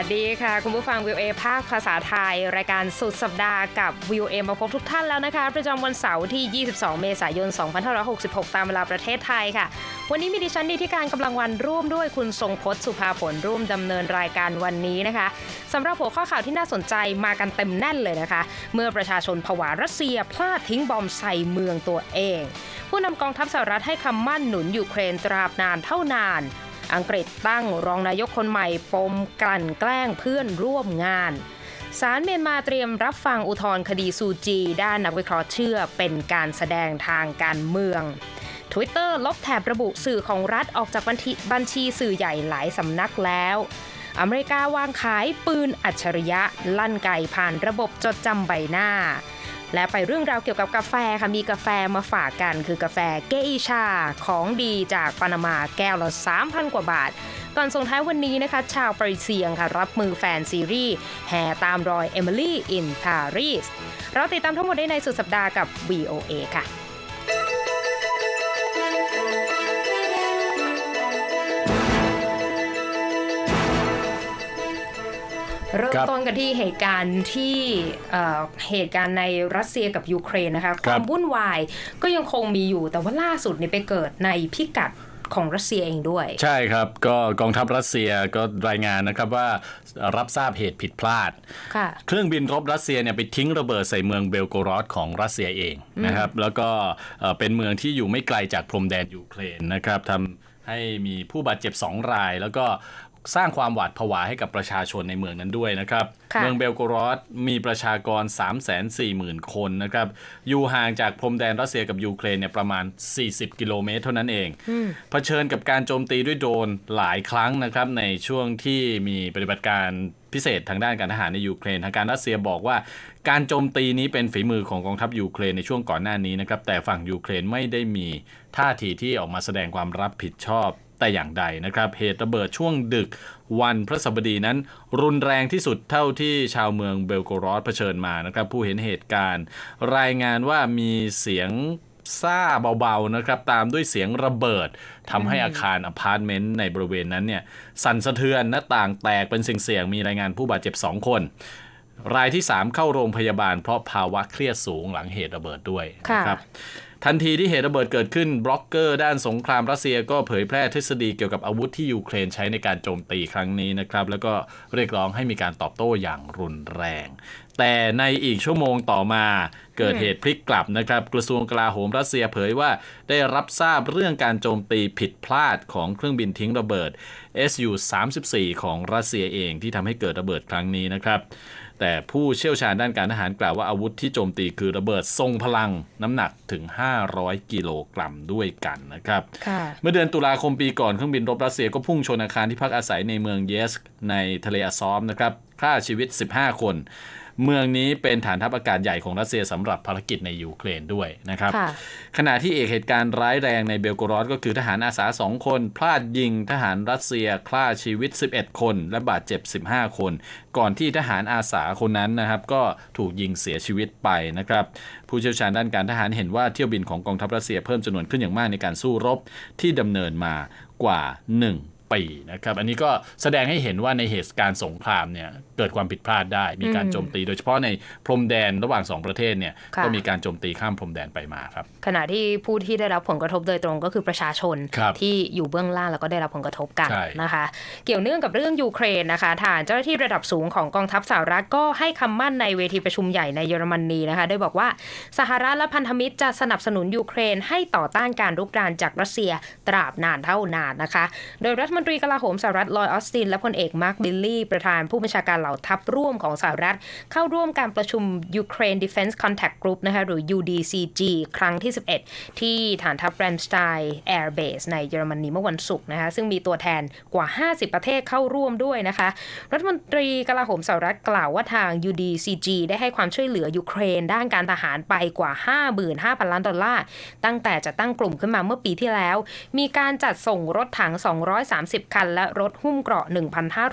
วัสดีค่ะ คุณผู้ฟังวิวเอภาคภาษาไทย รายการสุดสัปดาห์กับวิวเอมาพบทุกท่านแล้วนะคะ ประจำวันเสาร์ที่ 22 เมษายน 2566 ตามเวลาประเทศไทยค่ะ วันนี้มีดิฉันดีที่การกำลังวันร่วมด้วยคุณทรงพจน์สุภาผลร่วมดำเนินรายการวันนี้นะคะสำหรับหัวข้อข่าวที่น่าสนใจมากันเต็มแน่นเลยนะคะ เมื่อประชาชนผวารัสเซียพลาดทิ้งบอมใส่เมืองตัวเอง ผู้นำกองทัพสหรัฐให้คำมั่นหนุนยูเครนตราบนานเท่านาน อังกฤษตั้งรองนายกคนใหม่ปมกลั่นแกล้งเพื่อนร่วมงานศาลเมียนมาเตรียมรับฟังอุทธรณ์คดีซูจี ด้านนักวิเคราะห์เชื่อเป็นการแสดงทางการเมือง Twitter ลบแถบระบุสื่อของรัฐออกจากบัญชีบัญชีสื่อใหญ่หลายสำนักแล้ว อเมริกาวางขายปืนอัจฉริยะ ลั่นไก่ผ่านระบบจดจำใบหน้า และไปเรื่องราวเกี่ยวกับกาแฟค่ะมีกาแฟมาฝากกัน คือกาแฟเกอิชาของดีจากปานามาแก้วละ3,000 กว่าบาท ก่อนส่งท้ายวันนี้นะคะ ชาวปริเซียงค่ะ รับมือแฟนซีรีส์แห่ตามรอยเอมิลี่อินปารีสเราติดตามทั้งหมดได้ในสุดสัปดาห์กับ VOA ค่ะ เริ่มครับต้นกันที่เหตุการณ์ที่เอ่อเหตุการณ์ในรัสเซียกับยูเครนนะคะความวุ่นวายก็ยังคงมีอยู่แต่ว่าล่าสุดเนี่ยไปเกิดในพิกัดของรัสเซียเองด้วย ใช่ครับ ก็กองทัพรัสเซียก็รายงานนะครับว่ารับทราบเหตุผิดพลาดค่ะเครื่องบินรบรัสเซียเนี่ยไปทิ้งระเบิดใส่เมืองเบลโกรอดของรัสเซียเองนะครับ แล้วก็เอ่อเป็นเมืองที่อยู่ไม่ไกลจากพรมแดนยูเครนนะครับทำให้มีผู้บาดเจ็บ 2 ราย แล้วก็ สร้างความหวาดผวาให้กับประชาชนในเมืองนั้นด้วยนะครับค่ะเมืองเบลโกรอดมีประชากร 340,000 คนนะครับ อยู่ห่างจากพรมแดนรัสเซียกับยูเครนเนี่ยประมาณ 40 กิโลเมตรเท่านั้นเองเผชิญกับการโจมตีด้วยโดรนหลายครั้งนะครับ ในช่วงที่มีปฏิบัติการพิเศษทางด้านการทหารในยูเครนทางการรัสเซียบอกว่า การโจมตีนี้เป็นฝีมือของกองทัพยูเครนในช่วงก่อนหน้านี้นะครับแต่ฝั่งยูเครนไม่ได้มีท่าทีที่ออกมาแสดงความรับผิดชอบ แต่อย่างใดนะครับเหตุระเบิดช่วงดึกวันพระสบดีนั้น รุนแรงที่สุดเท่าที่ชาวเมืองเบลโกรอดเผชิญมานะครับ ผู้เห็นเหตุการณ์ รายงานว่ามีเสียงซ่าเบาๆนะครับตามด้วยเสียงระเบิดทำให้อาคารอพาร์ตเมนต์ในบริเวณนั้นเนี่ยสั่นสะเทือนหน้าต่างแตกเป็นเสียงๆมีรายงานผู้บาดเจ็บ 2 คน รายที่ 3 เข้าโรงพยาบาลเพราะภาวะเครียดสูงหลังเหตุระเบิดด้วยนะครับ ทันทีที่เหตุระเบิดเกิดขึ้นบล็อกเกอร์ด้านสงครามรัสเซียก็เผยแพร่ทฤษฎีเกี่ยวกับอาวุธที่ยูเครนใช้ในการโจมตีครั้งนี้นะครับ แล้วก็เรียกร้องให้มีการตอบโต้อย่างรุนแรง แต่ในอีกชั่วโมงต่อมาเกิดเหตุพลิกกลับนะครับ กระทรวงกลาโหมรัสเซียเผยว่าได้รับทราบเรื่องการโจมตีผิดพลาดของเครื่องบินทิ้งระเบิด Su-34 ของรัสเซียเองที่ทำให้เกิดระเบิดครั้งนี้นะครับ แต่ผู้เชี่ยวชาญด้านการทหารกล่าวว่าอาวุธที่โจมตีคือระเบิดทรงพลังน้ำหนักถึง 500 กิโลกรัมด้วยกันนะครับค่ะเมื่อเดือนตุลาคมปีก่อนเครื่องบินรบรัสเซียก็พุ่งชนอาคารที่พักอาศัยในเมืองเยสก์ในทะเลอาซอฟนะครับฆ่าชีวิต 15 คน เมืองนี้เป็นฐานทัพอากาศใหญ่ของรัสเซียสำหรับภารกิจในยูเครนด้วยนะครับค่ะขณะที่เอกเหตุการณ์ร้ายแรงในเบลโกรอดก็คือทหารอาสา2คน พลาดยิงทหารรัสเซียฆ่าชีวิต 11 คน และบาดเจ็บ 15 คน ก่อนที่ทหารอาสาคนนั้นนะครับ ก็ถูกยิงเสียชีวิตไปนะครับ ผู้เชี่ยวชาญด้านการทหารเห็นว่าเที่ยวบินของกองทัพรัสเซียเพิ่มจำนวนขึ้นอย่างมากในการสู้รบที่ดำเนินมากว่า 1 ปีนะครับ อันนี้ก็แสดงให้เห็นว่าในเหตุการณ์สงครามเนี่ยเกิดความผิดพลาดได้ มีการโจมตี โดยเฉพาะในพรมแดนระหว่างสองประเทศเนี่ยค่ะก็มีการโจมตีข้ามพรมแดนไปมาครับ ขณะที่ผู้ที่ได้รับผลกระทบโดยตรงก็คือประชาชนครับที่อยู่เบื้องล่างแล้วก็ได้รับผลกระทบกันใช่นะคะ เกี่ยวเนื่องกับเรื่องยูเครนนะคะทหารเจ้าหน้าที่ระดับสูงของกองทัพสหรัฐก็ให้คำมั่นในเวทีประชุมใหญ่ในเยอรมนีนะคะโดยบอกว่าสหรัฐและพันธมิตรจะสนับสนุนยูเครนให้ต่อต้านการรุกรานจากรัสเซียตราบนานเท่านานนะคะ โดยรัฐมนตรีกลาโหมสหรัฐลอยออสตินและพลเอกมาร์คบิลลี่ ประธานผู้บัญชาการเหล่าทัพร่วมของสหรัฐ เข้าร่วมการประชุม Ukraine Defense Contact Group นะคะหรือ UDCG ครั้งที่ 11 ที่ฐานทัพแรมสไตน์ Air Base ในเยอรมนีเมื่อวันศุกร์นะคะซึ่งมีตัวแทนกว่า 50 ประเทศเข้าร่วมด้วยนะคะ รัฐมนตรีกลาโหมสหรัฐกล่าวว่าทาง UDCG ได้ให้ความช่วยเหลือยูเครนด้านการทหารไปกว่า 55,000 ล้านดอลลาร์ตั้งแต่จะตั้งกลุ่มขึ้นมาเมื่อปีที่แล้ว มีการจัดส่งรถถัง30 คัน และรถหุ้มเกราะ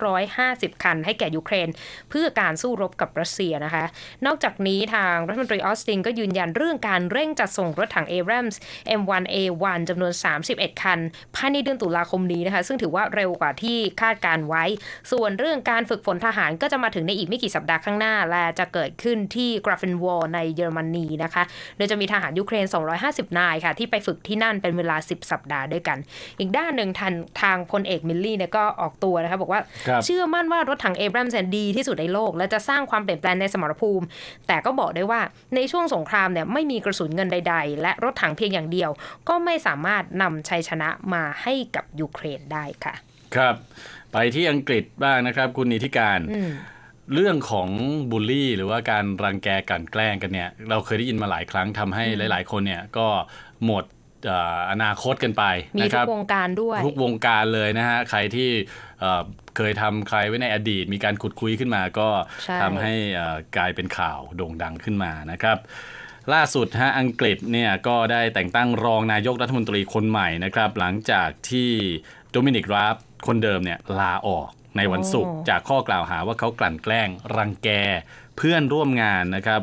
1,550 คัน ให้แก่ยูเครน เพื่อการสู้รบกับรัสเซียนะคะ นอกจากนี้ทางรัฐมนตรีออสตินก็ยืนยันเรื่องการเร่งจัดส่งรถถัง Abrams M1A1 จำนวน 31 คันภายในเดือนตุลาคมนี้นะคะ ซึ่งถือว่าเร็วกว่าที่คาดการไว้ ส่วนเรื่องการฝึกฝนทหารก็จะมาถึงในอีกไม่กี่สัปดาห์ข้างหน้า และจะเกิดขึ้นที่กราฟเฟนวอลในเยอรมนีนะคะ โดยจะมีทหารยูเครน 250 นายค่ะ ที่ไปฝึกที่นั่นเป็นเวลา 10 สัปดาห์ด้วยกัน อีกด้านหนึ่งทางทางพลเอกมิลลี่เนี่ยก็ออกตัวนะคะบอกว่าครับเชื่อมั่นว่ารถถังเอบรัมส์ดีที่สุดในโลก และจะสร้างความเปลี่ยนแปลงในสมรภูมิ แต่ก็บอกได้ว่าในช่วงสงครามเนี่ยไม่มีกระสุนเงินใด ๆ และรถถังเพียงอย่างเดียว ก็ไม่สามารถนำชัยชนะมาให้กับยูเครนได้ค่ะ ครับ ไปที่อังกฤษบ้างนะครับ คุณนิติการอืมเรื่องของบูลลี่ หรือว่าการรังแกกลันแกล้งกันเนี่ย เราเคยได้ยินมาหลายครั้งทำให้หลาย ๆ คนเนี่ยก็หมดเอ่ออนาคตกันไปมีนะคทุรับกวงการด้วยทุกวงการเลยนะฮะใครที่เอ่อเคยทำใครไว้ในอดีต มีการขุดคุยขึ้นมาก็ใช่ทำให้เอ่อกลายเป็นข่าวโด่งดังขึ้นมานะครับล่าสุดฮะอังกฤษเนี่ยก็ได้แต่งตั้งรองนายกรัฐมนตรีคนใหม่นะครับ หลังจากที่โดมินิกราฟคนเดิมเนี่ยลาออกในวันศุกร์โอ้จากข้อกล่าวหาว่าเขากลั่นแกล้งรังแกเพื่อนร่วมงานนะครับ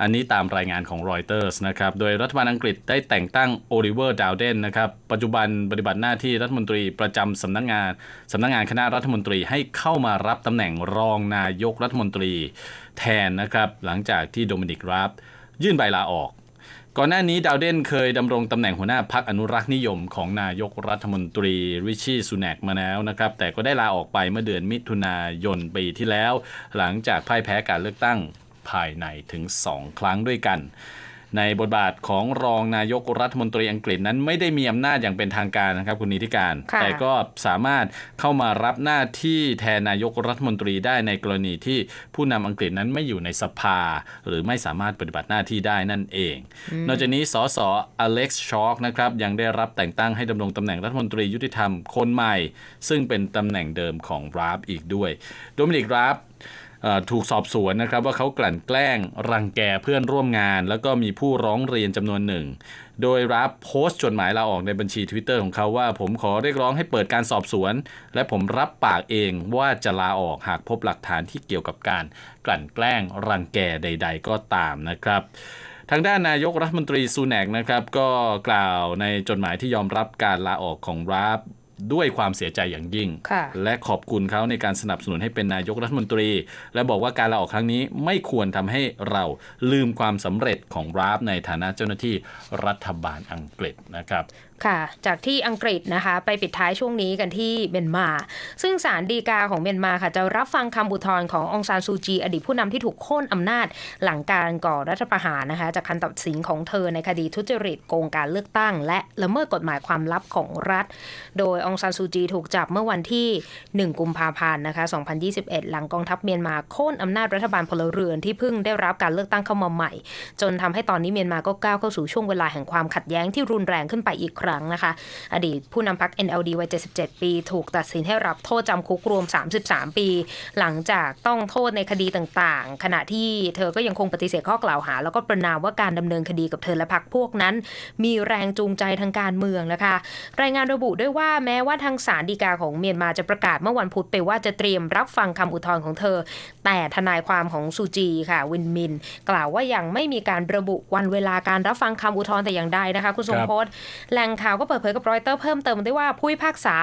อันนี้ตามรายงานของรอยเตอร์สนะครับ โดยรัฐบาลอังกฤษได้แต่งตั้งโอลิเวอร์ดาวเดนนะครับ ปัจจุบันปฏิบัติหน้าที่รัฐมนตรีประจำสำนักงานสำนักงานคณะรัฐมนตรีให้เข้ามารับตำแหน่งรองนายกรัฐมนตรีแทนนะครับ หลังจากที่โดมินิกราฟยื่นใบลาออกก่อนหน้านี้ดาวเดนเคยดำรงตำแหน่งหัวหน้าพักอนุรักษ์นิยมของนายกรัฐมนตรีริชี่ สุแนกมาแล้วนะครับ แต่ก็ได้ลาออกไปเมื่อเดือนมิถุนายนปีที่แล้ว หลังจากพ่ายแพ้การเลือกตั้ง ภายในถึง 2 ครั้งด้วยกัน ในบทบาทของรองนายกรัฐมนตรีอังกฤษนั้นไม่ได้มีอำนาจอย่างเป็นทางการนะครับคุณนิติการค่ะแต่ก็สามารถเข้ามารับหน้าที่แทนนายกรัฐมนตรีได้ในกรณีที่ผู้นำอังกฤษนั้นไม่อยู่ในสภา หรือไม่สามารถปฏิบัติหน้าที่ได้นั่นเอง นอกจากนี้สสอเล็กซ์ชอคนะครับยังได้รับแต่งตั้งให้ดำรงตำแหน่งรัฐมนตรียุติธรรมคนใหม่ ซึ่งเป็นตำแหน่งเดิมของราฟอีกด้วย โดมินิกราฟเอ่อ ถูกสอบสวนนะครับว่าเขากลั่นแกล้งรังแกเพื่อนร่วมงาน แล้วก็มีผู้ร้องเรียนจำนวนหนึ่ง โดยรับโพสต์จดหมายลาออกในบัญชี Twitter ของเขาว่า ผมขอเรียกร้องให้เปิดการสอบสวน และผมรับปากเองว่าจะลาออกหากพบหลักฐานที่เกี่ยวกับการกลั่นแกล้งรังแกใด ๆ ก็ตามนะครับทางด้านนายกรัฐมนตรีซูแนกนะครับก็กล่าวในจดหมายที่ยอมรับการลาออกของราฟ ด้วยความเสียใจอย่างยิ่งค่ะและขอบคุณเขาในการสนับสนุนให้เป็นนายกรัฐมนตรี และบอกว่าการลาออกครั้งนี้ไม่ควรทำให้เราลืมความสำเร็จของราฟในฐานะเจ้าหน้าที่รัฐบาลอังกฤษนะครับ ค่ะ จากที่อังกฤษนะคะ ไปปิดท้ายช่วงนี้กันที่เมียนมา ซึ่งศาลฎีกาของเมียนมาค่ะ จะรับฟังคำอุทธรณ์ขององซานซูจี อดีตผู้นำที่ถูกโค่นอำนาจหลังการก่อรัฐประหารนะคะ จากคำตัดสินของเธอในคดีทุจริตโกงการเลือกตั้ง และละเมิดกฎหมายความลับของรัฐ โดยองซานซูจีถูกจับเมื่อวันที่ 1 กุมภาพันธ์นะคะ 2021 หลังกองทัพเมียนมาโค่นอำนาจรัฐบาลพลเรือนที่เพิ่งได้รับการเลือกตั้งเข้ามาใหม่ จนทำให้ตอนนี้เมียนมาก็ก้าวเข้าสู่ช่วงเวลาแห่งความขัดแย้งที่รุนแรงขึ้นไปอีกครั้งนะคะ อดีตผู้นำพรรค NLD วัย 77 ปี ถูกตัดสินให้รับโทษจำคุกรวม 33 ปี หลังจากต้องโทษในคดีต่างๆ ขณะที่เธอก็ยังคงปฏิเสธข้อกล่าวหา แล้วก็ประนามว่าการดำเนินคดีกับเธอและพรรคพวกนั้น มีแรงจูงใจทางการเมืองนะคะ รายงานระบุด้วยว่าแม้ว่าทางศาลฎีกาของเมียนมาจะประกาศเมื่อวันพุธไปว่าจะเตรียมรับฟังคำอุทธรณ์ของเธอ แต่ทนายความของซูจีค่ะวินมิน กล่าวว่ายังไม่มีการระบุวันเวลาการรับฟังคำอุทธรณ์แต่อย่างใดนะคะ คุณทรงครับพจน์แหล่งข่าวก็เปิดเผยกับรอยเตอร์เพิ่มเติมด้วยว่าผู้พิพากษา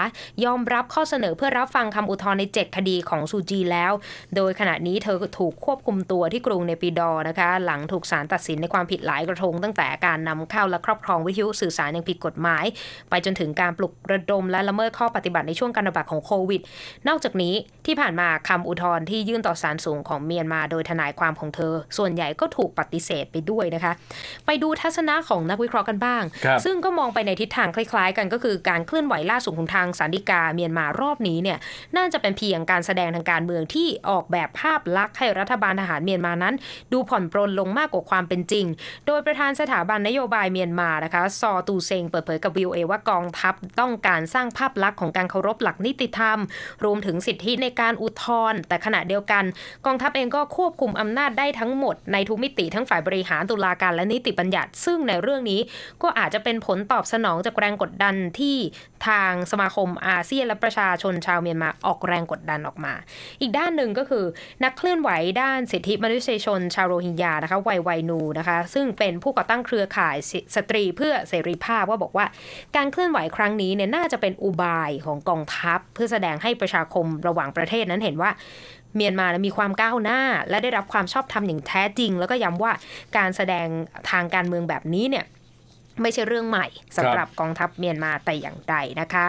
ยอมรับข้อเสนอเพื่อรับฟังคำอุทธรณ์ใน 7 คดีของซูจีแล้ว โดยขณะนี้เธอถูกควบคุมตัวที่กรุงเนปิดอร์นะคะ หลังถูกศาลตัดสินในความผิดหลายกระทง ตั้งแต่การนำเข้าและครอบครองวิทยุสื่อสารอย่างผิดกฎหมาย ไปจนถึงการปลุกระดมและละเมิดข้อปฏิบัติในช่วงการระบาดของโควิด นอกจากนี้ที่ผ่านมาคำอุทธรณ์ที่ยื่นต่อศาลสูงของเมียนมา โดยทนายความของเธอ ส่วนใหญ่ก็ถูกปฏิเสธไปด้วยนะคะ ไปดูทัศนะของนักวิเคราะห์กันบ้าง ซึ่งก็มองไปในทิศทางคล้ายๆ กันก็คือการเคลื่อนไหวล่าสุดของทางสันติกาเมียนมารอบนี้เนี่ยน่าจะเป็นเพียงการแสดงทางการเมืองที่ออกแบบภาพลักษณ์ให้รัฐบาลทหารเมียนมานั้น ดูผ่อนปรนลงมากกว่าความเป็นจริง โดยประธานสถาบันนโยบายเมียนมานะคะ ซอตูเซงเปิดเผยกับวิวเอว่ากองทัพต้องการสร้างภาพลักษณ์ของการเคารพหลักนิติธรรม รวมถึงสิทธิในการอุทธรณ์แต่ขณะเดียวกัน กองทัพเองก็ควบคุมอำนาจได้ทั้งหมด ในทุกมิติทั้งฝ่ายบริหารตุลาการและนิติบัญญัติ ซึ่งในเรื่องนี้ก็อาจจะเป็นผลตอบสนององจากแรงกดดันที่ทางสมาคมอาเซียนและประชาชนชาวเมียนมาออกแรงกดดันออกมา อีกด้านหนึ่งก็คือนักเคลื่อนไหวด้านสิทธิมนุษยชน ชาวโรฮิงญานะคะไวไวนูนะคะซึ่งเป็นผู้ก่อตั้งเครือข่ายสตรีเพื่อเสรีภาพก็บอกว่าการเคลื่อนไหวครั้งนี้เนี่ยน่าจะเป็นอุบายของกองทัพ เพื่อแสดงให้ประชาคมระหว่างประเทศนั้นเห็นว่าเมียนมามีความก้าวหน้า และได้รับความชอบธรรมอย่างแท้จริง แล้วก็ย้ำว่าการแสดงทางการเมืองแบบนี้เนี่ย ไม่ใช่เรื่องใหม่สำหรับกองทัพเมียนมาแต่อย่างใดนะคะ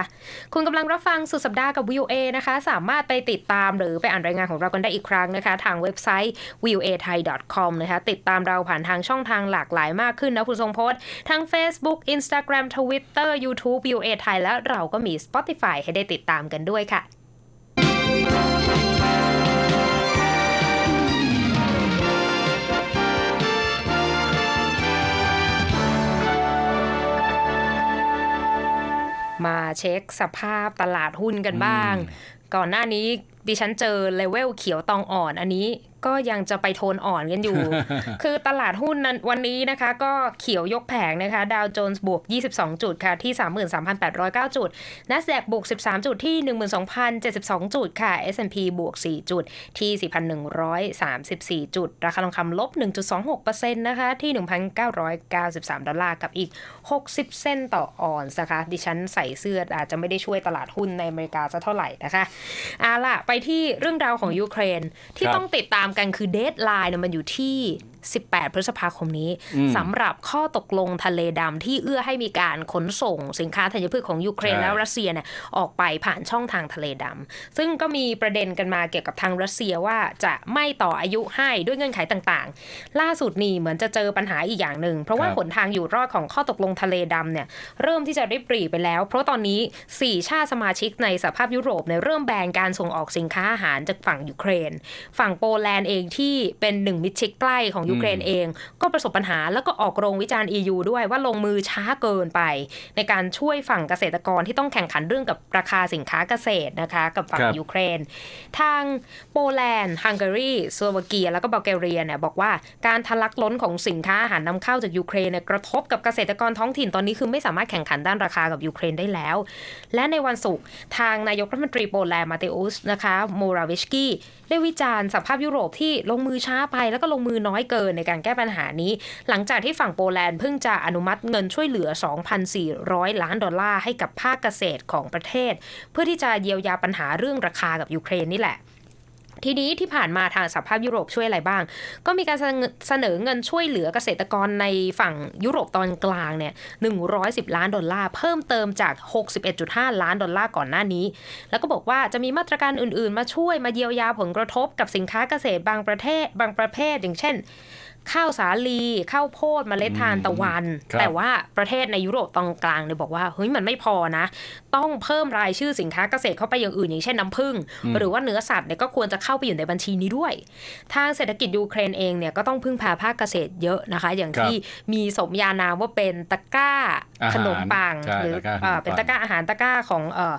คุณกำลังรับฟังสุดสัปดาห์กับ VOA นะคะ สามารถไปติดตามหรือไปอ่านรายงานของเรากันได้อีกครั้งนะคะ ทางเว็บไซต์ voa thai com นะคะ ติดตามเราผ่านทางช่องทางหลากหลายมากขึ้นนะคุณทรงพจน์ทั้ง Facebook Instagram Twitter YouTube VOA Thai และเราก็มี Spotify ให้ได้ติดตามกันด้วยค่ะ มาเช็คสภาพตลาดหุ้นกันบ้าง ก่อนหน้านี้ ดิฉันเจอเลเวลเขียวตองอ่อน อันนี้ก็ยังจะไปโทนอ่อนกันอยู่ คือตลาดหุ้นนั้นวันนี้นะคะ ก็เขียวยกแผงนะคะ ดาวโจนส์บวก 22 จุดค่ะ ที่ 33,809 จุด NASDAQ บวก 13 จุดที่ 12,072 จุดค่ะ S&P บวก 4 จุดที่ 4,134 จุด ราคาทองคำลบ 1.26%นะคะ ที่ 1,993 ดอลลาร์กับอีก 60 เซนต์ต่อออนซ์นะคะ ดิฉันใส่เสื้ออาจจะไม่ได้ช่วยตลาดหุ้นในอเมริกาสักเท่าไหร่นะคะเอาล่ะไปที่เรื่องราวของยูเครน ที่ครับต้องติดตามกันคือเดทไลน์เนี่ยมันอยู่ที่ 18 พฤษภาคมนี้สำหรับข้อตกลงทะเลดำที่เอื้อให้มีการขนส่งสินค้าธัญพืชของยูเครนใช่และรัสเซียเนี่ยออกไปผ่านช่องทางทะเลดำซึ่งก็มีประเด็นกันมาเกี่ยวกับทางรัสเซียว่าจะไม่ต่ออายุให้ด้วยเงื่อนไขต่างๆ ล่าสุดนี่เหมือนจะเจอปัญหาอีกอย่างหนึ่ง เพราะว่าครับหนทางอยู่รอดของข้อตกลงทะเลดำเนี่ยเริ่มที่จะริบหรี่ไปแล้ว เพราะตอนนี้ 4 ชาติสมาชิกในสหภาพยุโรปเนี่ยเริ่มแบนการส่งออกสินค้าอาหารจากฝั่งยูเครน ฝั่งโปแลนด์เองที่เป็นหนึ่งมิตรชิกใกล้ของยูเครนเอง ก็ประสบปัญหาแล้วก็ออกโรงวิจารณ์ EU ด้วยว่าลงมือช้าเกินไป ในการช่วยฝั่งเกษตรกรที่ต้องแข่งขันเรื่องกับราคาสินค้าเกษตรนะคะกับฝั่งครับยูเครน ทางโปแลนด์ฮังการีสโลวาเกีย แล้วก็บัลแกเรียเนี่ยบอกว่าการทะลักล้นของสินค้าอาหารนำเข้าจากยูเครนเนี่ยกระทบกับเกษตรกรท้องถิ่นตอนนี้คือไม่สามารถแข่งขันด้านราคากับยูเครนได้แล้ว และในวันศุกร์ทางนายกรัฐมนตรีโปแลนด์มาเตอุสนะคะโมราวิชกี้ได้วิจารณ์สภาพยุโรปที่ลงมือช้าไปแล้วก็ลงมือน้อยเกินในการแก้ปัญหานี้ หลังจากที่ฝั่งโปแลนด์เพิ่งจะอนุมัติเงินช่วยเหลือ 2,400 ล้านดอลลาร์ให้กับภาคเกษตรของประเทศ เพื่อที่จะเยียวยาปัญหาเรื่องราคากับยูเครนนี่แหละ ทีนี้ที่ผ่านมาทางสหภาพยุโรปช่วยอะไรบ้าง ก็มีการเสนอเงินช่วยเหลือเกษตรกรในฝั่งยุโรปตอนกลางเนี่ย110 ล้านดอลลาร์ เพิ่มเติมจาก 61.5 ล้านดอลลาร์ก่อนหน้านี้ แล้วก็บอกว่าจะมีมาตรการอื่นๆ มาช่วยมาเยียวยาผลกระทบกับสินค้าเกษตรบางประเทศบางประเภทอย่างเช่น ข้าวสาลี ข้าวโพดเมล็ดทานตะวันครับแต่ว่าประเทศในยุโรปตอนกลางเนี่ยบอกว่าเฮ้ยมันไม่พอนะ ต้องเพิ่มรายชื่อสินค้าเกษตรเข้าไปอย่างอื่นอย่างเช่นน้ำผึ้งหรือว่าเนื้อสัตว์เนี่ยก็ควรจะเข้าไปอยู่ในบัญชีนี้ด้วย ทางเศรษฐกิจยูเครนเองเนี่ยก็ต้องพึ่งพาภาคเกษตรเยอะนะคะ อย่างครับที่มีสมญานามว่าเป็นตะกร้าอาหารขนมปังใช่หรือตะกร้าขนมเอ่อเป็นปังตะกร้าอาหารตะกร้าของเอ่อเอ่อ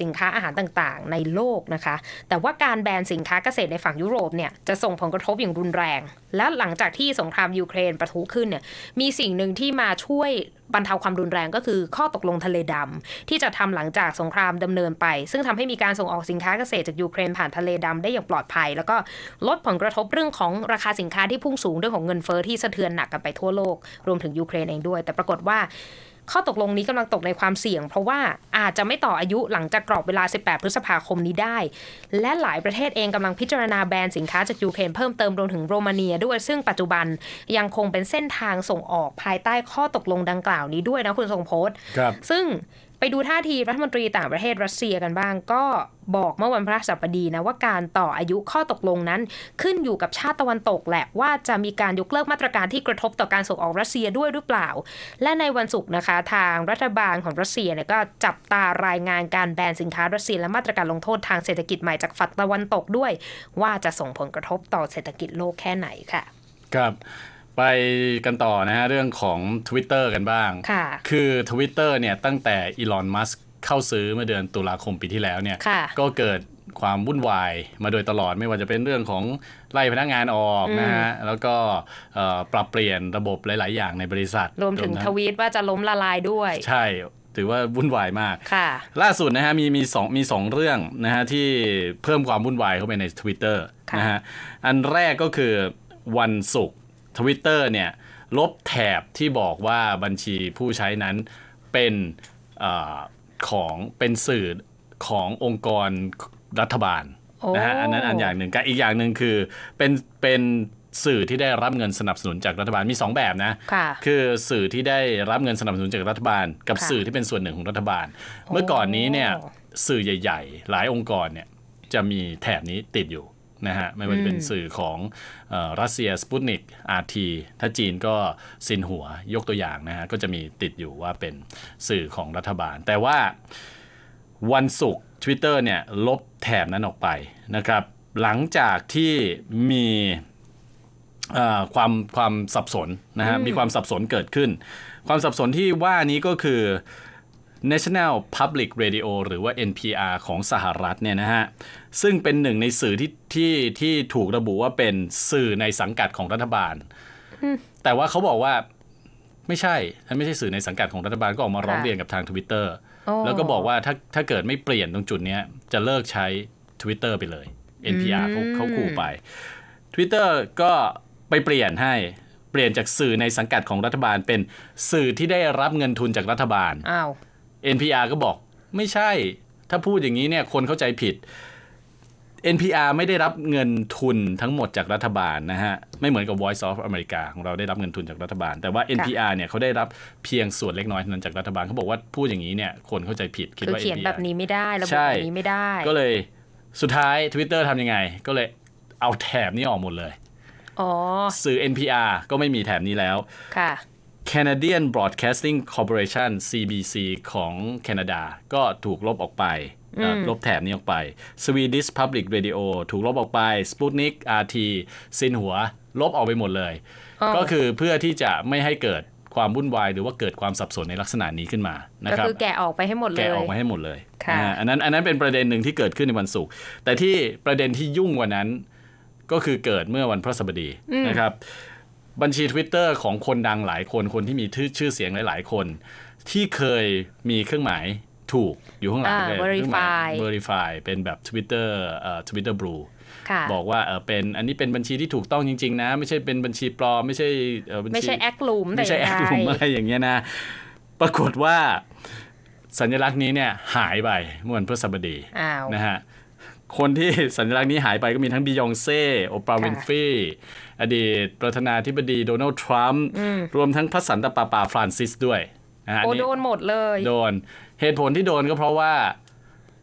สินค้าอาหารต่างๆ ในโลกนะคะ แต่ว่าการแบนสินค้าเกษตรในฝั่งยุโรปเนี่ยจะส่งผลกระทบอย่างรุนแรง และหลังจากที่สงครามยูเครนประทุขึ้นเนี่ยมีสิ่งหนึ่งที่มาช่วยบรรเทาความรุนแรงก็คือข้อตกลงทะเลดำที่จะทำหลังจากสงครามดำเนินไป ซึ่งทำให้มีการส่งออกสินค้าเกษตรจากยูเครนผ่านทะเลดำได้อย่างปลอดภัย แล้วก็ลดผลกระทบเรื่องของราคาสินค้าที่พุ่งสูงเรื่องของเงินเฟ้อที่สะเทือนหนักกันไปทั่วโลกรวมถึงยูเครนเองด้วย แต่ปรากฏว่า ข้อตกลงนี้กำลังตกในความเสี่ยง เพราะว่าอาจจะไม่ต่ออายุหลังจากกรอบเวลา 18 พฤษภาคมนี้ได้ และหลายประเทศเองกำลังพิจารณาแบนสินค้าจากยูเครนเพิ่มเติมรวมถึงโรมาเนียด้วยซึ่งปัจจุบันยังคงเป็นเส้นทางส่งออกภายใต้ข้อตกลงดังกล่าวนี้ด้วยนะคุณทรงโพสต์ครับซึ่ง ไปดูท่าทีรัฐมนตรีต่างประเทศรัสเซียกันบ้าง ก็บอกเมื่อวันพฤหัสบดีนะว่าการต่ออายุข้อตกลงนั้น ขึ้นอยู่กับชาติตะวันตกแหละว่าจะมีการยกเลิกมาตรการที่กระทบต่อการส่งออกรัสเซียด้วยหรือเปล่า และในวันศุกร์นะคะ ทางรัฐบาลของรัสเซียเนี่ยก็จับตารายงานการแบนสินค้ารัสเซีย และมาตรการลงโทษทางเศรษฐกิจใหม่จากฝั่งตะวันตกด้วย ว่าจะส่งผลกระทบต่อเศรษฐกิจโลกแค่ไหนค่ะ ครับ ไปกันต่อนะฮะเรื่องของ Twitter กันบ้าง ค่ะ คือ Twitter เนี่ยตั้งแต่อีลอนมัสเข้าซื้อเมื่อเดือนตุลาคมปีที่แล้วเนี่ย ค่ะ ก็เกิดความวุ่นวายมาโดยตลอดไม่ว่าจะเป็นเรื่องของไล่พนักงานออกนะฮะ แล้วก็เอ่อปรับเปลี่ยนระบบหลาย ๆ อย่างในบริษัทรวมถึงทวีตว่าจะล้มละลายด้วย ใช่ ถือว่าวุ่นวายมาก ค่ะ ล่าสุดนะฮะมีมีสองมีสองเรื่องนะฮะที่เพิ่มความวุ่นวายเข้าไปใน Twitter ค่ะ นะฮะอันแรกก็คือวันศุกร์ Twitter เนี่ยลบแถบที่บอกว่าบัญชีผู้ใช้นั้นเป็นเออของเป็นสื่อขององค์กรรัฐบาลโอ้นะฮะอันนั้นอันอย่างหนึ่งกับอีกอย่างหนึ่งคือเป็นเป็นสื่อที่ได้รับเงินสนับสนุนจากรัฐบาลมีสองแบบนะค่ะคือสื่อที่ได้รับเงินสนับสนุนจากรัฐบาล กับค่ะสื่อที่เป็นส่วนหนึ่งของรัฐบาล เมื่อก่อนนี้เนี่ยสื่อใหญ่ ๆ หลายองค์กรเนี่ยจะมีแถบนี้ติดอยู่ นะฮะไม่ว่าจะเป็นสื่อของเออรัสเซียสปุตนิกอาร์ทีถ้าจีนก็ซินหัวยกตัวอย่างนะฮะก็จะมีติดอยู่ว่าเป็นสื่อของรัฐบาล แต่ว่าวันศุกร์ Twitter เนี่ยลบแถบนั้นออกไปนะครับหลังจากที่มีเอ่อความความสับสนนะฮะมีความสับสนเกิดขึ้น ความสับสนที่ว่านี้ก็คือ National Public Radio หรือว่า NPR ของสหรัฐเนี่ยนะฮะ ซึ่งเป็นหนึ่งในสื่อที่ที่ที่ถูกระบุว่าเป็นสื่อในสังกัดของรัฐบาล แต่ว่าเขาบอกว่าไม่ใช่นั่นไม่ใช่สื่อในสังกัดของรัฐบาลก็ออกมาร้องค่ะเรียนกับทาง Twitter โอ้แล้วก็บอกว่าถ้าถ้าเกิดไม่เปลี่ยนตรงจุดเนี้ยจะเลิกใช้ Twitter ไปเลย NPR เขาเขาขู่ไป Twitter ก็ไปเปลี่ยนให้เปลี่ยนจากสื่อในสังกัดของรัฐบาลเป็นสื่อที่ได้รับเงินทุนจากรัฐบาลอ้าว NPR ก็บอกไม่ใช่ ถ้าพูดอย่างนี้เนี่ยคนเข้าใจผิด NPR ไม่ได้รับเงินทุนทั้งหมดจากรัฐบาลนะฮะ ไม่เหมือนกับ Voice of America ของเราได้รับเงินทุนจากรัฐบาล แต่ว่า NPR เนี่ยเขาได้รับเพียงส่วนเล็กน้อยเท่านั้นจากรัฐบาลเขาบอกว่าพูดอย่างนี้เนี่ยคนเข้าใจผิดคิดคือว่าเขียน NPR แบบนี้ไม่ได้ระบุใช่แบบนี้ไม่ได้ ก็เลยสุดท้าย Twitter ทำยังไง ก็เลยเอาแถบนี้ออกหมดเลยอ๋อสื่อ NPR ก็ไม่มีแถบนี้แล้วค่ะ Canadian Broadcasting Corporation CBC ของแคนาดา ก็ถูกลบออกไปเอ่อลบแถบนี้ออกไป Swedish Public Radio ถูกลบออกไป Sputnik RT ซินหัว ลบออกไปหมดเลยอ๋อก็คือเพื่อที่จะไม่ให้เกิดความวุ่นวายหรือว่าเกิดความสับสนในลักษณะนี้ขึ้นมานะก็ครับคือแกะออกไปให้หมดเลย แกะออกมาให้หมดเลยค่ะนะฮะอันนั้นอันนั้นเป็นประเด็นหนึ่งที่เกิดขึ้นในวันศุกร์แต่ที่ประเด็นที่ยุ่งกว่านั้น ก็คือเกิดเมื่อวันพฤหัสบดีนะครับ บัญชี Twitter ของคนดังหลายคนคนที่มีชื่อชื่อเสียงหลาย ๆ คน ที่เคยมีเครื่องหมายถูกอยู่ข้างหลังอ่าเลยเครื่องหมาย verify verify เป็นแบบ Twitter เอ่อ Twitter Blue ค่ะบอกว่าเออเป็นอันนี้เป็นบัญชีที่ถูกต้องจริง ๆ นะ ไม่ใช่เป็นบัญชีปลอมไม่ใช่เอ่อบัญชีไม่ใช่แอคลุมแต่ไม่ใช่แออย่าคงลุมใดอะไรอย่างเงี้ยนะ ปรากฏว่าสัญลักษณ์นี้เนี่ยหายไปเมื่อวันพฤหัสบดีอ้าวนะฮะคนที่สัญลักษณ์นี้หายไปก็มีทั้งบิยองเซ่โอปราค่ะวินฟรี อดีตประธานาธิบดีโดนัลด์ทรัมป์รวมทั้งพระสันตะปาปาฟรานซิสด้วยนะฮะโออันนี้โดนหมดเลย โดน เหตุผลที่โดนก็เพราะว่า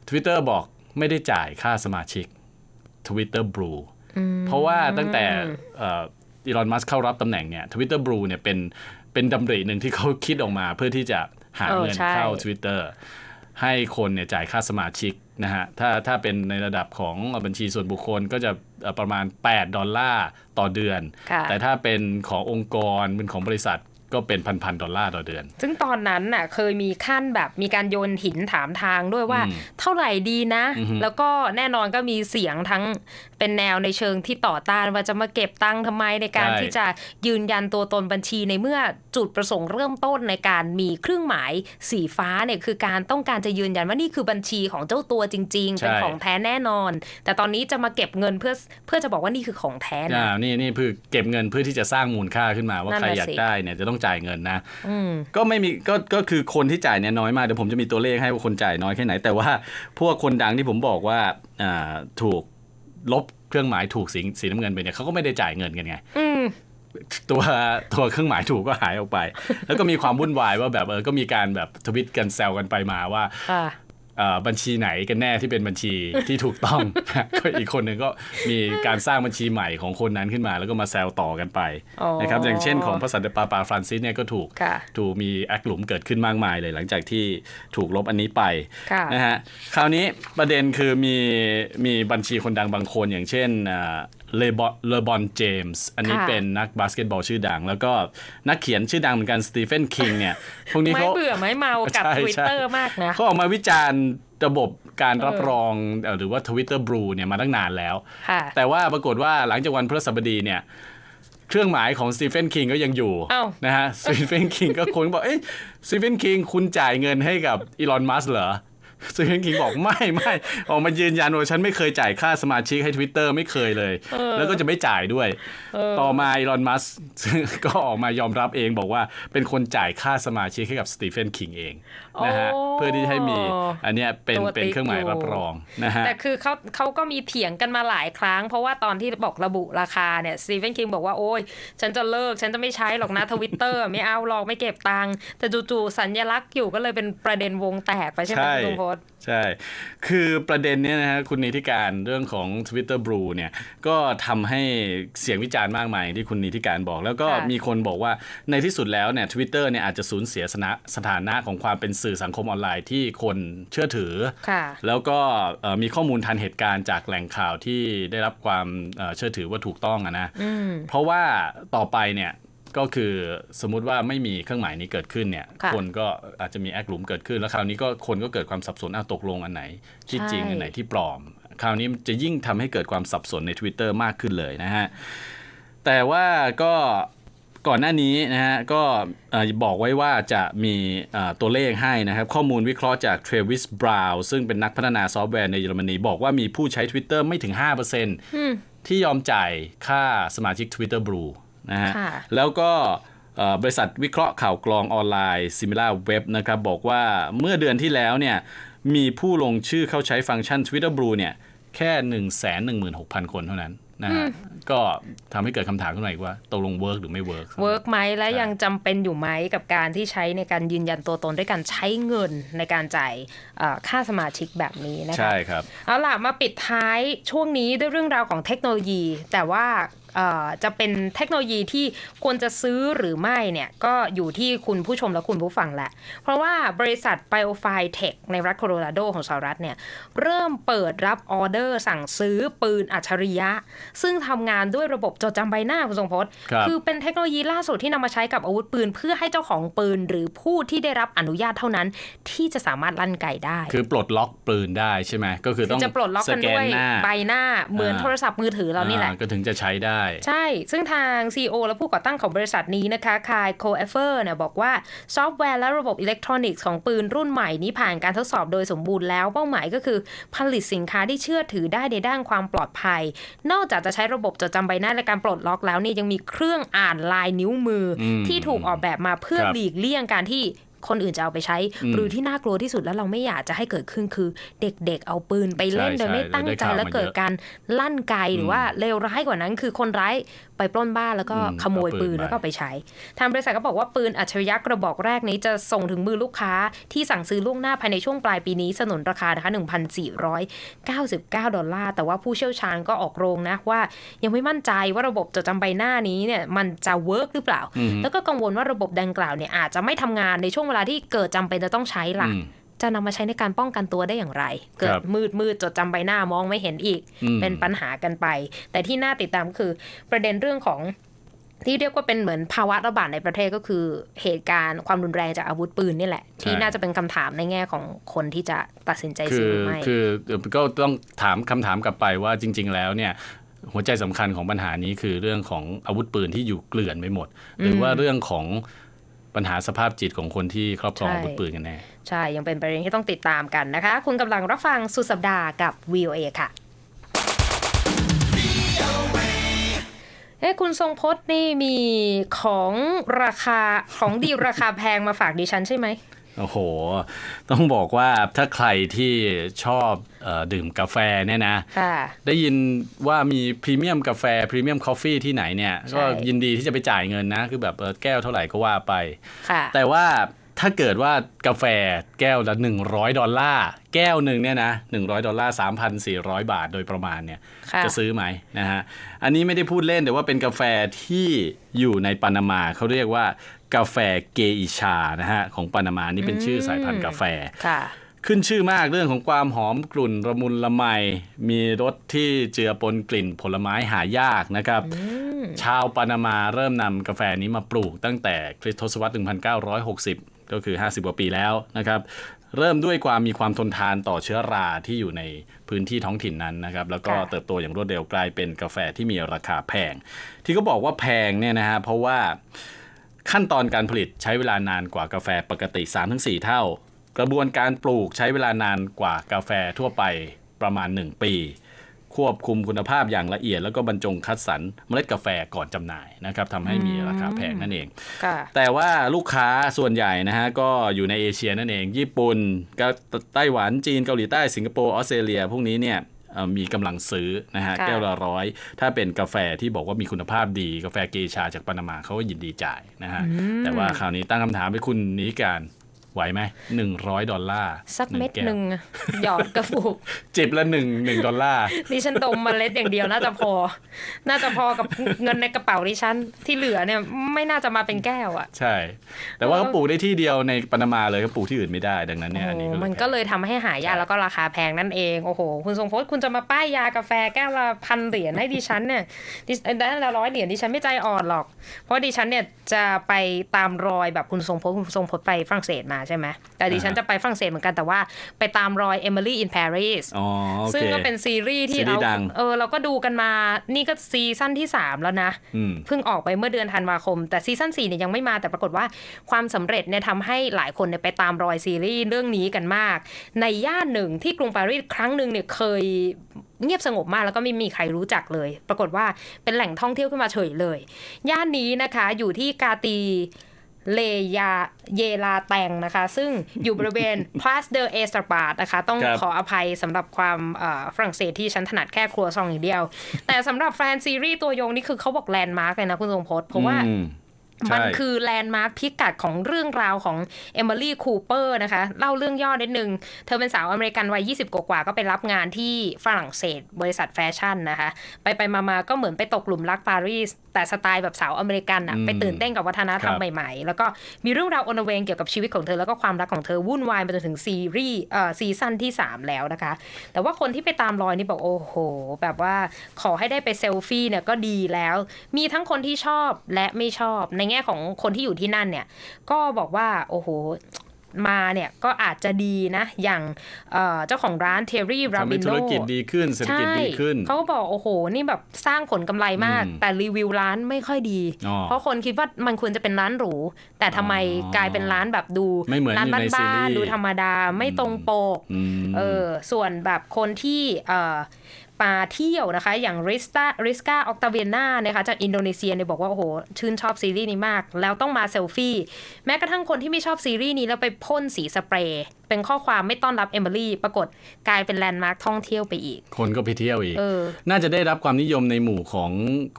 Twitter บอกไม่ได้จ่ายค่าสมาชิก Twitter Blue เพราะว่าตั้งแต่อีลอน มัสเข้ารับตำแหน่งเนี่ย Twitter Blue เนี่ยเป็นเป็นดำริหนึ่งที่เขาคิดออกมาเพื่อที่จะหาเออเงินใช่เข้า Twitter ให้คนเนี่ยจ่ายค่าสมาชิก นะฮะถ้าถ้าเป็นในระดับของบัญชีส่วนบุคคลก็จะเอ่อประมาณ 8 ดอลลาร์ต่อเดือนค่ะแต่ถ้าเป็นขององค์กรเป็นของบริษัทก็เป็นพันๆดอลลาร์ต่อเดือน ซึ่งตอนนั้นน่ะเคยมีขั้นแบบมีการโยนหินถามทางด้วยว่าอืมเท่าไหร่ดีนะอือฮึแล้วก็แน่นอนก็มีเสียงทั้งเป็นแนวในเชิงที่ต่อต้านว่าจะมาเก็บตังค์ทำไมในการใช่ที่จะยืนยันตัวตนบัญชีในเมื่อจุดประสงค์เริ่มต้นในการมีเครื่องหมายสีฟ้าเนี่ยคือการต้องการจะยืนยันว่านี่คือบัญชีของเจ้าตัวจริง ๆ เป็นใช่ของแท้แน่นอน แต่ตอนนี้จะมาเก็บเงินเพื่อเพื่อจะบอกว่านี่คือของแท้นะอ่านี่นี่คือเก็บเงินเพื่อที่จะสร้างมูลค่าขึ้นมาว่านั่นใครน่ะอยากสิได้เนี่ยจะต้องจ่ายเงินนะอืมก็ไม่มีก็ก็คือคนที่จ่ายเนี่ยน้อยมากเดี๋ยวผมจะมีตัวเลขให้ว่าคนจ่ายน้อยแค่ไหนแต่ว่าพวกคนดังที่ผมบอกว่าอ่าถูก ลบเครื่องหมายถูกสีสีน้ำเงินไปเนี่ยเขาก็ไม่ได้จ่ายเงินกันไงอืมตัวตัวเครื่องหมายถูกก็หายออกไป แล้วก็มีความวุ่นวายว่าแบบเออก็มีการแบบทวิตกันแซวกันไปมาว่าค่ะเอ่อ บัญชีไหนกันแน่ที่เป็นบัญชีที่ถูกต้อง ก็อีกคนหนึ่งก็มีการสร้างบัญชีใหม่ของคนนั้นขึ้นมา แล้วก็มาแซวต่อกันไปอ๋อนะครับอย่างเช่นของพระสันตะปาปาฟรานซิสเนี่ยก็ถูกค่ะถูกมีแอคหลุมเกิดขึ้นมากมายเลย หลังจากที่ถูกลบอันนี้ไปค่ะนะฮะคราวนี้ประเด็นคือมีมีบัญชีคนดังบางคนอย่างเช่น เลบอนเลบอนเจมส์อันนี้ค่ะเป็นนักบาสเกตบอลชื่อดัง แล้วก็นักเขียนชื่อดังเหมือนกันสตีเฟนคิงเนี่ยพวกนี้ไม่เขาเบื่อไม่เมากับใช่ใช่ Twitter มากนะเขาออกมาวิจารณ์ระบบการรับรองเอ่อหรือว่า Twitter Blue เนี่ยมาตั้งนานแล้วค่ะแต่ว่าปรากฏว่าหลังจากวันพฤหัสบดีเนี่ยเครื่องหมายของสตีเฟนคิงก็ยังอยู่อ้าวนะฮะสตีเฟนคิงก็คนก็บอกเอ้ยสตีเฟนคิงคุณจ่ายเงินให้กับอีลอนมัสเหรอ สตีเฟนคิงบอกไม่ไม่ออกมายืนยันว่าฉันไม่เคยจ่ายค่าสมาชิกให้ Twitter ไม่เคยเลย แล้วก็จะไม่จ่ายด้วย ต่อมาอีลอนมัสก็ออกมายอมรับเองบอกว่าเป็นคนจ่ายค่าสมาชิกให้กับสตีเฟนคิงเอง นะฮะโอ้เพื่อที่จะให้มีอันเนี้ยเป็นตัวเป็นติ๊กเครื่องหมายอยู่รับรองนะฮะแต่คือเขาเขาก็มีเถียงกันมาหลายครั้ง เพราะว่าตอนที่บอกระบุราคาเนี่ยสตีเฟนคิงบอกว่าโอ้ยฉันจะเลิกฉันจะไม่ใช้หรอกนะทวิตเตอร์ไม่เอาหรอกไม่เก็บตังค์แต่จู่ๆสัญลักษณ์อยู่ก็เลยเป็นประเด็นวงแตกไปใช่ไหมใช่คุณพศ ใช่ คือประเด็นเนี้ยนะฮะคุณนิติการเรื่องของ Twitter Blue เนี่ยก็ทำให้เสียงวิจารณ์มากมายอย่างที่คุณนิติการบอก แล้วก็ค่ะมีคนบอกว่าในที่สุดแล้วเนี่ย Twitter เนี่ยอาจจะสูญเสียสนะสถานะของความเป็นสื่อสังคมออนไลน์ที่คนเชื่อถือค่ะแล้วก็เอ่อมีข้อมูลทันเหตุการณ์จากแหล่งข่าวที่ได้รับความเอ่อเชื่อถือว่าถูกต้องอะนะอืมเพราะว่าต่อไปเนี่ย ก็คือสมมุติว่าไม่มีเครื่องหมายนี้เกิดขึ้นเนี่ย ค่ะคนก็อาจจะมีแอคหลุมเกิดขึ้น แล้วคราวนี้ก็คนก็เกิดความสับสนอ้าวตกลงอันไหน ที่จริงใช่อันไหนที่ปลอม คราวนี้มันจะยิ่งทำให้เกิดความสับสนใน Twitter มากขึ้นเลยนะฮะ แต่ว่าก็ก่อนหน้านี้นะฮะก็เอ่อบอกไว้ว่าจะมีเอ่อตัวเลขให้นะครับ ข้อมูลวิเคราะห์จาก Travis Brown ซึ่งเป็นนักพัฒนาซอฟต์แวร์ในเยอรมนี บอกว่ามีผู้ใช้ Twitter ไม่ถึง 5%ที่ยอมจ่ายค่าสมาชิก Twitter Blue นะฮะค่ะแล้วก็เอ่อบริษัทวิเคราะห์ข่าวกรองออนไลน์ Similar Web นะครับบอกว่าเมื่อเดือนที่แล้วเนี่ยมีผู้ลงชื่อเข้าใช้ฟังก์ชัน Twitter Blue เนี่ยแค่ 116,000 คนเท่านั้นนะฮะก็ทำให้เกิดคำถามขึ้นมาอีกว่าตกลงเวิร์กหรือไม่เวิร์กเวิร์กไหมและยังจำเป็นอยู่ไหมกับการที่ใช้ในการยืนยันตัวตนด้วยการใช้เงินในการจ่ายเอ่อค่าสมาชิกแบบนี้นะคะใช่ครับ เอาล่ะมาปิดท้ายช่วงนี้ด้วยเรื่องราวของเทคโนโลยี แต่ว่าเอ่อ จะเป็นเทคโนโลยีที่ควรจะซื้อหรือไม่เนี่ยก็อยู่ที่คุณผู้ชมและคุณผู้ฟังแหละ เพราะว่าบริษัท BioFi Tech ในรัฐโคโลราโดของสหรัฐเนี่ยเริ่มเปิดรับออเดอร์สั่งซื้อปืนอัจฉริยะ ซึ่งทำงานด้วยระบบจดจำใบหน้าคุณทรงพจน์ครับคือเป็นเทคโนโลยีล่าสุดที่นำมาใช้กับอาวุธปืน เพื่อให้เจ้าของปืนหรือผู้ที่ได้รับอนุญาตเท่านั้น ที่จะสามารถลั่นไกได้ คือปลดล็อกปืนได้ใช่ไหมก็คือต้องจะปลดล็อกสกันแกด้นวยหน้าใบหน้าเหมือนอ่าโทรศัพท์มือถือเรานี่แหละอ่าก็ถึงจะใช้ได้ใช่ ซึ่งทาง CEO และผู้ก่อตั้งของบริษัทนี้นะคะคายโคเอเฟอร์เนี่ยบอกว่าซอฟต์แวร์และระบบอิเล็กทรอนิกส์ของปืนรุ่นใหม่นี้ผ่านการทดสอบโดยสมบูรณ์แล้วเป้าหมายก็คือ ผลิตสินค้าที่เชื่อถือได้ในด้านความปลอดภัย นอกจากจะใช้ระบบจดจำใบหน้าในการปลดล็อกแล้วนี่ยังมีเครื่องอ่านลายนิ้วมืออมที่ถูกออกแบบมาเพื่อครับหลีกเลี่ยงการที่ คนอื่นจะเอาไปใช้อืมหรือที่น่ากลัวที่สุดแล้วเราไม่อยากจะให้เกิดขึ้นคือ เด็กๆ เอาปืนไปเล่นใช่โดยไม่ใช่ตั้งใจได้ข่าวแล้วมาเกิดเยอะการลั่นไกหรือว่าเลวร้ายกว่านั้น คือคนร้าย ไปปล้นบ้านแล้วก็อืมขโมยเอาปืปืนนไปแล้วก็ไปใช้ ทางบริษัทก็บอกว่าปืนอัจฉริยะกระบอกแรกนี้จะส่งถึงมือลูกค้าที่สั่งซื้อล่วงหน้าภายในช่วงปลายปีนี้สนุนราคานะคะ1,499 ดอลลาร์ แต่ว่าผู้เชี่ยวชาญก็ออกโรงนะว่า ยังไม่มั่นใจว่าระบบจดจำใบหน้านี้เนี่ยมันจะเวิร์กหรือเปล่าอืมแล้วก็กังวลว่าระบบดังกล่าวเนี่ยอาจจะไม่ทำงานในช่วงเวลาที่เกิดจำเป็นจะต้องใช้ล่ะอืม จะนำมาใช้ในการป้องกันตัวได้อย่างไร เกิดมืดมืดจดจำใบหน้ามองไม่เห็นอีกอืมเป็นปัญหากันไป แต่ที่น่าติดตามคือประเด็นเรื่องของที่เรียกว่าเป็นเหมือนภาวะระบาดในประเทศก็คือเหตุการณ์ความรุนแรงจากอาวุธปืนนี่แหละ ที่น่าจะเป็นคำถามในแง่ของคนที่จะตัดสินใจคืซื้ออหรือไม่คือก็ต้องถามคำถามกลับไปว่าจริง ๆ แล้วเนี่ยหัวใจสำคัญของปัญหานี้คือเรื่องของอาวุธปืนที่อยู่เกลื่อนไปหมด หรือว่าเรื่องของ ปัญหาสภาพจิตของคนที่ครอบครองใช่อาวุธปืนกันแน่ ใช่ ยังเป็นประเด็นที่ต้องติดตามกันนะคะ คุณกำลังรับฟังสุดสัปดาห์กับ VOA ค่ะเอ้คุณทรงพจน์นี่มีของราคาของดีราคาแพงมาฝากดิฉันใช่ไหม โอ้โห ต้องบอกว่าถ้าใครที่ชอบเออดื่มกาแฟเนี่ยนะค่ะได้ยินว่ามีพรีเมียมกาแฟพรีเมียมคอฟฟี่ที่ไหนเนี่ยใช่ก็ยินดีที่จะไปจ่ายเงินนะ คือแบบเออแก้วเท่าไหร่ก็ว่าไปค่ะแต่ว่าถ้าเกิดว่ากาแฟแก้วละ 100 ดอลลาร์ แก้วหนึ่งเนี่ยนะ100 ดอลลาร์ 3,400 บาทโดยประมาณเนี่ยค่ะจะซื้อไหมนะฮะ อันนี้ไม่ได้พูดเล่นแต่ว่าเป็นกาแฟที่อยู่ในปานามาเขาเรียกว่า กาแฟเกอิชานะฮะของปานามานี่เป็นชื่อสายพันธุ์กาแฟค่ะขึ้นชื่อมากเรื่องของความหอมกลุ่นระมุนละไม มีรสที่เจือปนกลิ่นผลไม้หายากนะครับ ชาวปานามาเริ่มนำกาแฟนี้มาปลูกตั้งแต่คริสตศตวรรษ 1960 ก็คือ 50 กว่าปีแล้วนะครับ เริ่มด้วยความมีความทนทานต่อเชื้อราที่อยู่ในพื้นที่ท้องถิ่นนั้นนะครับ แล้วก็ค่ะเติบโตอย่างรวดเร็วกลายเป็นกาแฟที่มีราคาแพง ที่เขาบอกว่าแพงเนี่ยนะฮะเพราะว่า ขั้นตอนการผลิตใช้เวลานานกว่ากาแฟปกติ 3-4 เท่า กระบวนการปลูกใช้เวลานานกว่ากาแฟทั่วไปประมาณ 1 ปี ควบคุมคุณภาพอย่างละเอียด แล้วก็บรรจงคัดสรรเมล็ดกาแฟก่อนจำหน่ายนะครับทำให้มีราคาแพงนั่นเองค่ะแต่ว่าลูกค้าส่วนใหญ่นะฮะก็อยู่ในเอเชียนั่นเอง ญี่ปุ่นก็ไต้หวันจีนเกาหลีใต้สิงคโปร์ออสเตรเลีย พวกนี้เนี่ยเอ่อ มีกำลังซื้อนะฮะค่ะแก้วละร้อยถ้าเป็นกาแฟที่บอกว่ามีคุณภาพดีกาแฟเกชาจากปานามาเขาก็ยินดีจ่ายนะฮะแต่ว่าคราวนี้ตั้งคำถามให้คุณนิการ ไหวไหมหนึ่งร้อยดอลลาร์ สักเม็ดแก้วหนึ่งหยอดกระปุกจิบละหนึ่งหนึ่งดอลลาร์ดิฉันดมเมล็ดอย่างเดียวน่าจะพอ น่าจะพอกับเงินในกระเป๋าดิฉันที่เหลือเนี่ยไม่น่าจะมาเป็นแก้วอะ ใช่ แต่ว่าเขาปลูกได้ที่เดียวในปานามาเลยเขาปลูกที่อื่นไม่ได้ดังนั้นเนี่ยอันนี้โอ้ก็เลยมันก็เลยทำให้หายากแล้วก็ราคาแพงนั่นเองโอ้โหคุณทรงพจน์คุณจะมาป้ายยากาแฟแก้วละพันเหรียญให้ดิฉันเนี่ยดิได้ละร้อยเหรียญดิฉันไม่ใจอ่อนหรอก เพราะดิฉันเนี่ยจะไปตามรอยแบบคุณทรงพจน์คุณทรงพจน์ไปฝรั่งเศสมาใช่ไหมแต่ดิฉันจะไปฝรั่งเศสเหมือนกันแต่ว่าไปตามรอย Emily in Paris อ๋อโอเคซึ่งก็เป็นซีรีส์ที่ซีรีส์เราดังเออเราก็ดูกันมานี่ก็ซีซั่นที่ 3 แล้วนะอืมเพิ่งออกไปเมื่อเดือนธันวาคม แต่ซีซั่น4เนี่ยยังไม่มาแต่ปรากฏว่าความสำเร็จเนี่ยทำให้หลายคนเนี่ยไปตามรอยซีรีส์เรื่องนี้กันมาก ในย่านหนึ่งที่กรุงปารีสครั้งหนึ่งเนี่ยเคยเงียบสงบมากแล้วก็ไม่มีใครรู้จักเลย ปรากฏว่าเป็นแหล่งท่องเที่ยวขึ้นมาเฉยเลย ย่านนี้นะคะอยู่ที่กาตี เลยาเยลาแตงนะคะ ซึ่งอยู่บริเวณ Place de e s t r a d นะคะ ต้องครับขออภัยสำหรับความเอ่อฝรั่งเศสที่ฉันถนัดแค่ครัวซองอย่างเดียว แต่สำหรับแฟนซีรีส์ตัวยงนี่คือเขาบอกแลนด์มาร์กเลยนะคุณทรงพจน์เพราะว่าอื มมันใช่คือแลนด์มาร์คพิกัดของเรื่องราวของเอมิลี่คูเปอร์นะคะ เล่าเรื่องย่อนิดนึง เธอเป็นสาวอเมริกันวัย 20 กว่าๆก็ไปรับงานที่ฝรั่งเศส บริษัทแฟชั่นนะคะ ไปไปๆมาๆ ก็เหมือนไปตกหลุมรักปารีส แต่สไตล์แบบสาวอเมริกันอะอืมไปตื่นเต้นกับวัฒนธรรมครับใหม่ๆ แล้วก็มีเรื่องราวอนเวงเกี่ยวกับชีวิตของเธอ แล้วก็ความรักของเธอวุ่นวายมาจนถึงซีรีส์เอ่อซีซั่นที่ 3 แล้วนะคะ แต่ว่าคนที่ไปตามรอยนี่บอกโอ้โห แบบว่าขอให้ได้ไปเซลฟี่เนี่ยก็ดีแล้ว มีทั้งคนที่ชอบและไม่ชอบในแง่ของคนที่อยู่ที่นั่นเนี่ย ก็บอกว่าโอ้โหมาเนี่ยก็อาจจะดีนะ อย่างเอ่อเจ้าของร้านเทอรี่ราทำบิให้โนธุรกิจดีขึ้นเศรษฐกิจดีขึ้น เขาก็บอก โอ้โห นี่แบบสร้างผลกำไรมากอืมแต่รีวิวร้านไม่ค่อยดีอ๋อเพราะคนคิดว่ามันควรจะเป็นร้านหรู แต่ทำไมอ๋อกลายเป็นร้านแบบดูไม่เหมือนร้านอยู่ในซีบ้ารีนส์ๆดูธรรมดาไม่ตรงปกอืมเออส่วนแบบคนที่ เอ่อมาเที่ยวนะคะ อย่างริสตาริสกาออกตาเวียนานะคะจากอินโดนีเซียเนี่ยบอกว่า โอ้โห ชื่นชอบซีรีส์นี้มาก แล้วต้องมาเซลฟี่ แม้กระทั่งคนที่ไม่ชอบซีรีส์นี้ แล้วไปพ่นสีสเปรย์ เป็นข้อความไม่ต้อนรับเอมิลี่ ปรากฏกลายเป็นแลนด์มาร์คท่องเที่ยวไปอีก คนก็ไปเที่ยวอีกเออน่าจะได้รับความนิยมในหมู่ของ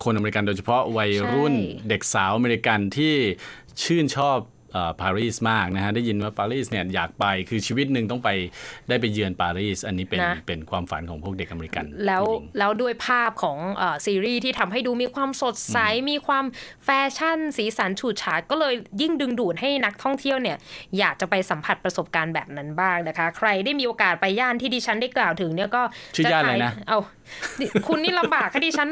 คนอเมริกันโดยเฉพาะวัยรุ่นใช่เด็กสาวอเมริกันที่ชื่นชอบเอ่อ ปารีสมากนะฮะได้ยินว่าปารีสเนี่ยอยากไปคือชีวิตหนึ่งต้องไปได้ไปเยือนปารีสอันนี้เป็นนะ เป็นความฝันของพวกเด็กอเมริกันแล้วผู้หญิง แล้วด้วยภาพของเออซีรีส์ที่ทำให้ดูมีความสดใส มีความแฟชั่น สีสันฉูดฉาดก็เลยยิ่งดึงดูดให้นักท่องเที่ยวเนี่ย อยากจะไปสัมผัสประสบการณ์แบบนั้นบ้างนะคะ ใครได้มีโอกาสไปย่านที่ดิฉันได้กล่าวถึงเนี่ยก็ชื่อย่านอะไรนะ เอานี่คุณนี่ลำบากค่ะดิฉัน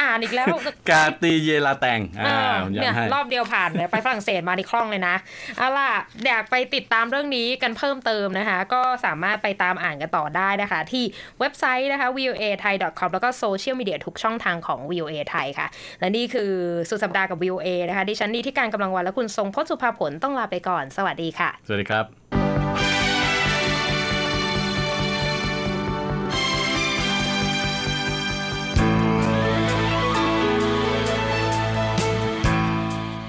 อ่านอีกแล้ว กาตีเยลาแตงเออ่าอผมเนี่ยย้ำให้ รอบเดียวผ่านเลยไปฝรั่งเศสมาในคล่องเลยนะเอาล่ะอยากไปติดตามเรื่องนี้กันเพิ่มเติมนะคะ ก็สามารถไปตามอ่านกันต่อได้นะคะ ที่เว็บไซต์นะคะ voa thai com แล้วก็โซเชียลมีเดียทุกช่องทางของ voa ไทยค่ะ และนี่คือสุดสัปดาห์กับ voa นะคะ ดิฉันนี่ที่การกำลังวันและคุณทรงพจน์สุภาผลต้องลาไปก่อน สวัสดีค่ะ สวัสดีครับ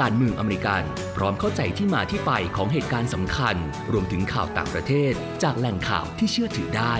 การเมืองอเมริกัน พร้อมเข้าใจที่มาที่ไปของเหตุการณ์สำคัญ รวมถึงข่าวต่างประเทศ จากแหล่งข่าวที่เชื่อถือได้